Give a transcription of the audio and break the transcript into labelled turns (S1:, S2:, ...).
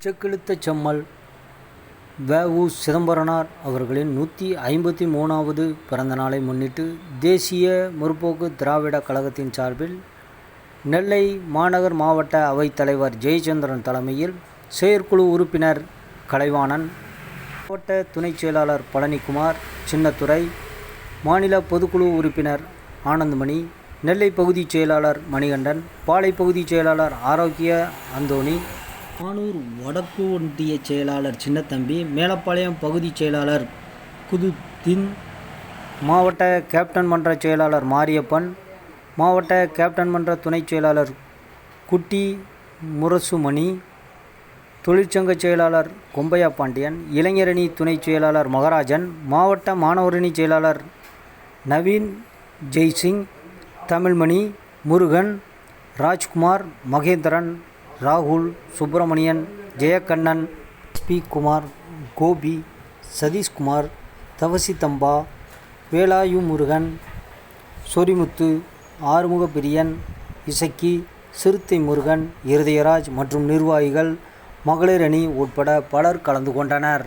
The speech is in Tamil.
S1: செக்கிழுத்த செம்மல் வ. உ. சிதம்பரனார் அவர்களின் நூற்றி ஐம்பத்தி மூணாவது பிறந்த நாளை முன்னிட்டு தேசிய முற்போக்கு திராவிடக் கழகத்தின் சார்பில் நெல்லை மாநகர் மாவட்ட அவைத் தலைவர் ஜெயச்சந்திரன் தலைமையில் செயற்குழு உறுப்பினர் கலைவாணன் மாவட்ட துணைச் செயலாளர் பழனிக்குமார் சின்னத்துறை மாநில பொதுக்குழு உறுப்பினர் ஆனந்தமணி நெல்லை பகுதிச் செயலாளர் மணிகண்டன் பாளை பகுதிச் செயலாளர் ஆரோக்கிய அந்தோணி ஆனூர் வடக்கு ஒன்றிய செயலாளர் சின்னத்தம்பி மேலப்பாளையம் பகுதிச் செயலாளர் குதுத்தின் மாவட்ட கேப்டன் மன்ற செயலாளர் மாரியப்பன் மாவட்ட கேப்டன் மன்ற துணைச் செயலாளர் குட்டி முரசுமணி தொழிற்சங்க செயலாளர் கொம்பையா பாண்டியன் இளைஞரணி துணைச் செயலாளர் மகராஜன் மாவட்ட மாணவரணி செயலாளர் நவீன் ஜெய்சிங் தமிழ்மணி முருகன் ராஜ்குமார் மகேந்திரன் ராகுல் சுப்பிரமணியன் ஜெயக்கண்ணன் பி குமார் கோபி சதீஷ்குமார் தவசி தம்பா வேலாயு முருகன் சொரிமுத்து ஆறுமுக பிரியன் இசக்கி சிறுத்தை முருகன் இருதயராஜ் மற்றும் நிர்வாகிகள் மகளிர் அணி உட்பட பலர் கலந்து கொண்டனர்.